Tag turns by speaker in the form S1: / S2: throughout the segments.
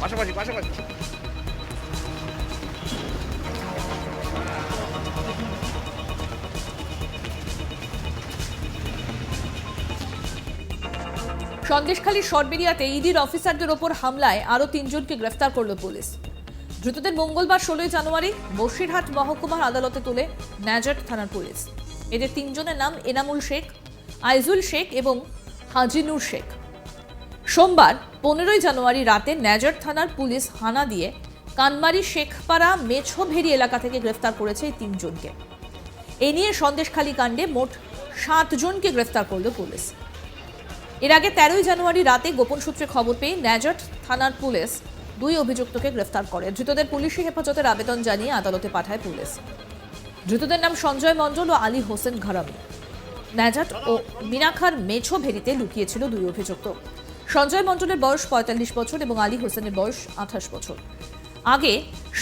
S1: পাশাপাশি পাশাপাশি।
S2: সন্দেশখালীর সরবেরিয়াতে ইডির অফিসারদের ওপর হামলায় আরও তিনজনকে গ্রেফতার করল পুলিশ। ধৃতদের মঙ্গলবার ষোলোই জানুয়ারি বসিরহাট মহকুমার আদালতে তুলে ন্যাজাট থানার পুলিশ। এদের তিনজনের নাম এনামুল শেখ, আইজুল শেখ এবং হাজিনুর শেখ। সোমবার পনেরোই জানুয়ারি রাতে ন্যাজার থানার পুলিশ হানা দিয়ে কানমারি শেখপাড়া মেছোভেরি এলাকা থেকে গ্রেফতার করেছে এই তিনজনকে। এ নিয়ে সন্দেশখালী কাণ্ডে মোট সাতজনকে গ্রেফতার করল পুলিশ। এর আগে তেরোই জানুয়ারি রাতে গোপন সূত্রে খবর পেয়ে ন্যাজট থানার পুলিশ দুই অভিযুক্তকে গ্রেফতার করে। ধৃতদের পুলিশি হেফাজতের আবেদন জানিয়ে আদালতে পাঠায় পুলিশ। ধৃতদের নাম সঞ্জয় মণ্ডল ও আলী হোসেন ঘরামি। ন্যাজাট ও মিনাখার মেছো ভেরিতে লুকিয়েছিল দুই অভিযুক্ত। সঞ্জয় মণ্ডলের বয়স পঁয়তাল্লিশ বছর এবং আলী হোসেনের বয়স আঠাশ বছর। আগে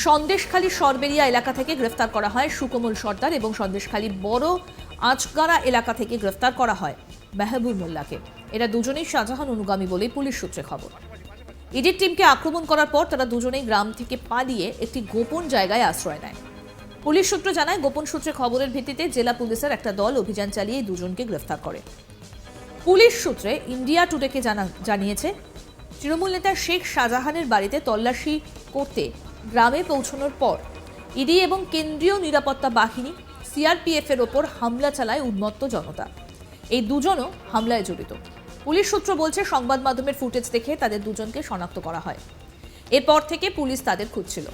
S2: সন্দেশখালী সরবেরিয়া এলাকা থেকে গ্রেফতার করা হয় সুকমল সর্দার এবং সন্দেশখালী বড় আচগাড়া এলাকা থেকে গ্রেফতার করা হয় মেহবুব মোল্লাকে। এরা দুজনেই শাহজাহান অনুগামী বলে পুলিশ সূত্রে খবর। ইডির টিমকে আক্রমণ করার পর তারা দুজনেই গ্রাম থেকে পালিয়ে একটি গোপন জায়গায় আশ্রয় নেয়। পুলিশ সূত্র জানায়, গোপন সূত্রে খবরের ভিত্তিতে জেলা পুলিশের একটা দল অভিযান চালিয়ে দুজনকে গ্রেফতার করে। পুলিশ সূত্রে ইন্ডিয়া টুডেকে জানা জানিয়েছে, তৃণমূল নেতা শেখ শাহজাহানের বাড়িতে তল্লাশি করতে গ্রামে পৌঁছানোর পর ইডি এবং কেন্দ্রীয় নিরাপত্তা বাহিনী সিআরপিএফ এর ওপর হামলা চালায় উন্মত্ত জনতা। এই দুজনও হামলায় জড়িত। পুলিশ সূত্র বলছে, সংবাদ মাধ্যমের ফুটেজ দেখে তাদের দুজনকে শনাক্ত করা হয়। এরপর থেকে পুলিশ তাদের খুঁজছিল।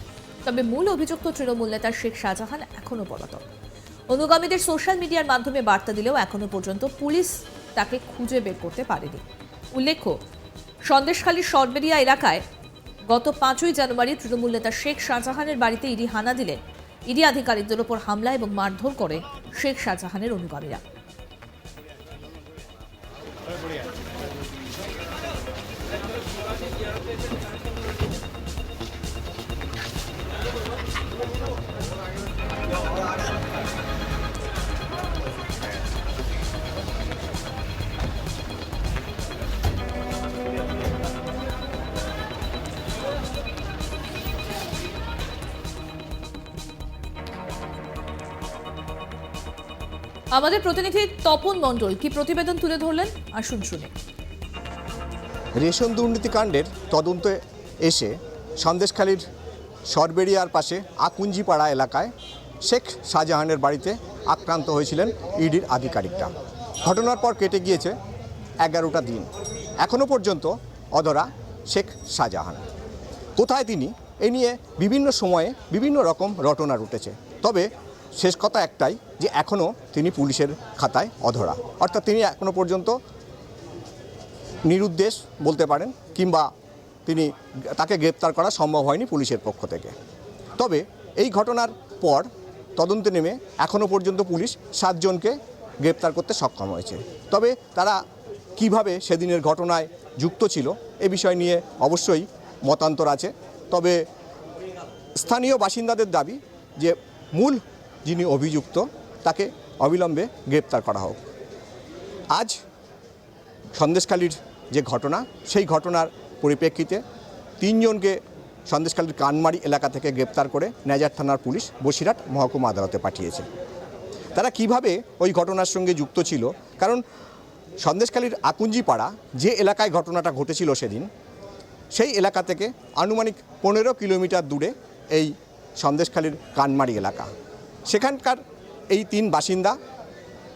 S2: তবে মূল অভিযুক্ত তৃণমূল নেতা শেখ শাহজাহান এখনও পলাতক। অনুগামীদের সোশ্যাল মিডিয়ার মাধ্যমে বার্তা দিলেও এখনও পর্যন্ত পুলিশ তাকে খুঁজে বের করতে পারেনি। উল্লেখ্য, সন্দেশখালীর সরবেরিয়া এলাকায় গত পাঁচই জানুয়ারি তৃণমূল নেতা শেখ শাহজাহানের বাড়িতে ইডি হানা দিলে, ইডি আধিকারিকদের ওপর হামলা এবং মারধর করে শেখ শাহজাহানের অনুগামীরা। আমাদের প্রতিনিধি তপন মণ্ডল কি প্রতিবেদন তুলে ধরলেন? আসুন শুনে।
S3: রেশন দুর্নীতিকাণ্ডের তদন্তে এসে সন্দেশখালীর সরবেরিয়ার পাশে আকুঞ্জিপাড়া এলাকায় শেখ শাহজাহানের বাড়িতে আক্রান্ত হয়েছিলেন ইডির আধিকারিকরা। ঘটনার পর কেটে গিয়েছে এগারোটা দিন। এখনও পর্যন্ত অধরা শেখ শাহজাহান। কোথায় তিনি? এ নিয়ে বিভিন্ন সময়ে বিভিন্ন রকম রটনা রুটেছে। তবে শেষ কথা একটাই যে এখনও তিনি পুলিশের খাতায় অধরা। অর্থাৎ তিনি এখনও পর্যন্ত নিরুদ্দেশ বলতে পারেন কিংবা তিনি তাকে গ্রেপ্তার করা সম্ভব হয়নি পুলিশের পক্ষ থেকে। তবে এই ঘটনার পর তদন্তে নেমে এখনও পর্যন্ত পুলিশ সাতজনকে গ্রেপ্তার করতে সক্ষম হয়েছে। তবে তারা কীভাবে সেদিনের ঘটনায় যুক্ত ছিল এ বিষয় নিয়ে অবশ্যই মতান্তর আছে। তবে স্থানীয় বাসিন্দাদের দাবি যে মূল যিনি অভিযুক্ত, তাকে অবিলম্বে গ্রেপ্তার করা হোক। আজ সন্দেশখালীর যে ঘটনা, সেই ঘটনার পরিপ্রেক্ষিতে তিনজনকে সন্দেশখালীর কানমারি এলাকা থেকে গ্রেপ্তার করে নেজার থানার পুলিশ বসিরহাট মহকুমা আদালতে পাঠিয়েছে। তারা কীভাবে ওই ঘটনার সঙ্গে যুক্ত ছিল? কারণ সন্দেশখালীর আকুঞ্জিপাড়া যে এলাকায় ঘটনাটা ঘটেছিল সেদিন, সেই এলাকা থেকে আনুমানিক পনেরো কিলোমিটার দূরে এই সন্দেশখালীর কানমারি এলাকা। সেখানকার এই তিন বাসিন্দা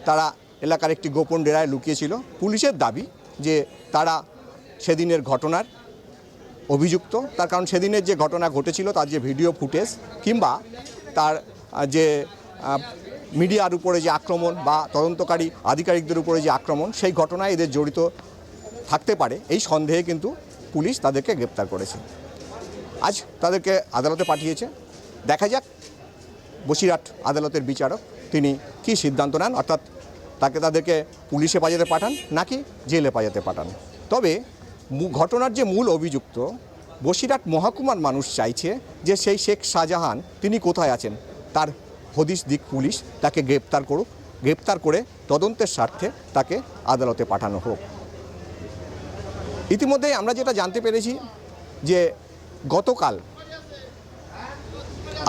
S3: তারা এলাকার একটি গোপন ডেরায় লুকিয়েছিল। পুলিশের দাবি যে তারা সেদিনের ঘটনার অভিযুক্ত। তার কারণ সেদিনের যে ঘটনা ঘটেছিল, তার যে ভিডিও ফুটেজ কিংবা তার যে মিডিয়ার উপরে যে আক্রমণ বা তদন্তকারী আধিকারিকদের উপরে যে আক্রমণ, সেই ঘটনায় এদের জড়িত থাকতে পারে। এই সন্দেহে কিন্তু পুলিশ তাদেরকে গ্রেপ্তার করেছে। আজ তাদেরকে আদালতে পাঠিয়েছে। দেখা যাক বসিরহাট আদালতের বিচারক, তিনি কি সিদ্ধান্ত নেন? অর্থাৎ তাকে তাদেরকে পুলিশে পাজাতে পাঠান নাকি জেলে পাজাতে পাঠান? তবে ঘটনার যে মূল অভিযুক্ত বসিরহাট মহকুমার মানুষ চাইছে যে সেই শেখ শাহজাহান তিনি কোথায় আছেন? তার হদিশ দিক পুলিশ তাকে গ্রেপ্তার করুক, গ্রেপ্তার করে তদন্তের স্বার্থে তাকে আদালতে পাঠানো হোক। ইতিমধ্যে আমরা যেটা জানতে পেরেছি যে গতকাল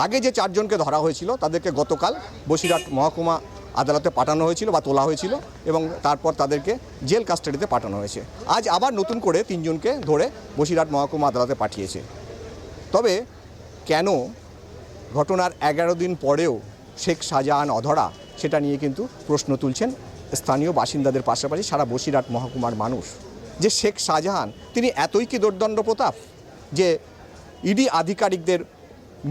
S3: আগে যে চারজনকে ধরা হয়েছিল, তাদেরকে গতকাল বসিরহাট মহকুমা আদালতে পাঠানো হয়েছিল বা তোলা হয়েছিল এবং তারপর তাদেরকে জেল কাস্টাডিতে পাঠানো হয়েছে। আজ আবার নতুন করে তিনজনকে ধরে বসিরহাট মহকুমা আদালতে পাঠিয়েছে। তবে কেন ঘটনার এগারো দিন পরেও শেখ শাহজাহান অধরা সেটা নিয়ে কিন্তু প্রশ্ন তুলছেন স্থানীয় বাসিন্দাদের পাশাপাশি সারা বসিরহাট মহকুমার মানুষ? যে শেখ শাহজাহান, তিনি এতই কি দোর্দণ্ড প্রতাপ? যে ইডি আধিকারিকদের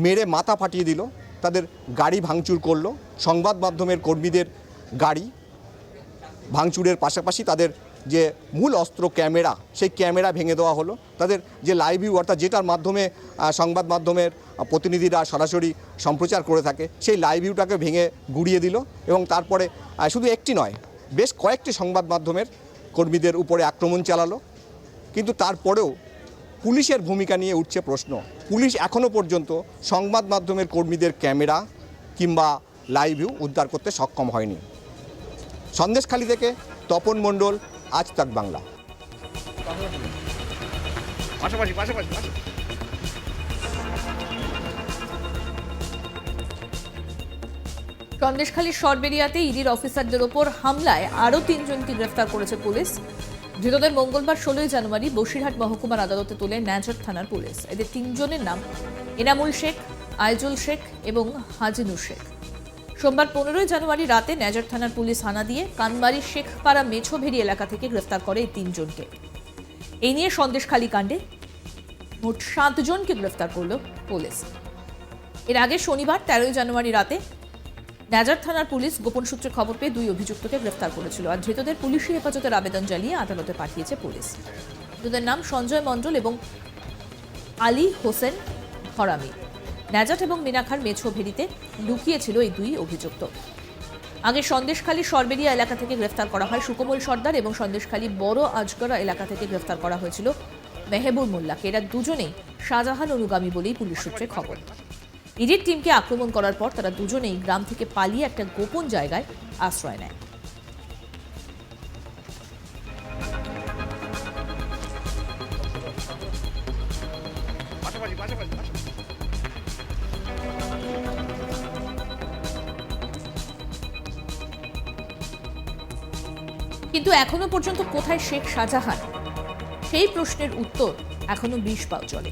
S3: মেরে মাথা ফাটিয়ে দিল, তাদের গাড়ি ভাঙচুর করল, সংবাদ মাধ্যমের কর্মীদের গাড়ি ভাঙচুরের পাশাপাশি তাদের যে মূল অস্ত্র ক্যামেরা, সেই ক্যামেরা ভেঙে দেওয়া হলো। তাদের যে লাইভ ভিউ অর্থাৎ যেটার মাধ্যমে সংবাদ মাধ্যমের প্রতিনিধিরা সরাসরি সম্প্রচার করে থাকে, সেই লাইভ ভিউটাকে ভেঙে গুড়িয়ে দিল এবং তারপরে শুধু একটি নয়, বেশ কয়েকটি সংবাদ মাধ্যমের কর্মীদের উপরে আক্রমণ চালালো। কিন্তু তারপরেও পুলিশের ভূমিকা নিয়ে উঠছে প্রশ্ন। পুলিশ এখনও পর্যন্ত সংবাদ মাধ্যমের কর্মীদের ক্যামেরা কিংবা লাইভ ভিউ উদ্ধার করতে সক্ষম হয়নি। সন্দেশখালী থেকে তপন মণ্ডল আজ তাক বাংলা।
S1: পাশাপাশি পাশাপাশি পাশাপাশি।
S2: সন্দেশখালীর সরবেরিয়াতে ইডির অফিসারদের ওপর হামলায় আরও তিনজনকে গ্রেফতার করেছে পুলিশ। ধৃতদের মঙ্গলবার ষোলোই জানুয়ারি বসিরহাট মহকুমার আদালতে তোলে ন্যাজর থানার পুলিশ। এদের তিনজনের নাম এনামুল শেখ, আইজুল শেখ এবং হাজিনুর শেখ। সোমবার পনেরোই জানুয়ারি রাতে ন্যাজর থানার পুলিশ হানা দিয়ে কানবাড়ির শেখপাড়া মেছোভেরি এলাকা থেকে গ্রেফতার করে এই তিনজনকে। এই নিয়ে সন্দেশখালী কাণ্ডে মোট সাতজনকে গ্রেফতার করল পুলিশ। এর আগে শনিবার তেরোই জানুয়ারি রাতে নাজার থানার পুলিশ গোপন সূত্রে খবর পেয়ে দুই অভিযুক্তকে গ্রেফতার করেছিল আর ধৃতদের পুলিশি হেফাজতের আবেদন জানিয়ে আদালতে পাঠিয়েছে পুলিশ। ধৃতদের নাম সঞ্জয় মণ্ডল এবং আলী হোসেন হরামি নাজাট এবং মিনাখার মেছো ভেরিতে লুকিয়েছিল এই দুই অভিযুক্ত। আগে সন্দেশখালী সরবেরিয়া এলাকা থেকে গ্রেফতার করা হয় সুকোমল সর্দার এবং সন্দেশখালী বড় আজগড়া এলাকা থেকে গ্রেফতার করা হয়েছিল মেহেবুর মোল্লাকে। এরা দুজনেই শাহজাহান অনুগামী বলেই পুলিশ সূত্রে খবর। ইডির টিমকে আক্রমণ করার পর তারা দুজনেই গ্রাম থেকে পালিয়ে একটা গোপন জায়গায় আশ্রয় নেয়। কিন্তু এখনও পর্যন্ত কোথায় শেখ শাহজাহান সেই প্রশ্নের উত্তর এখনও বিশ পাও চলে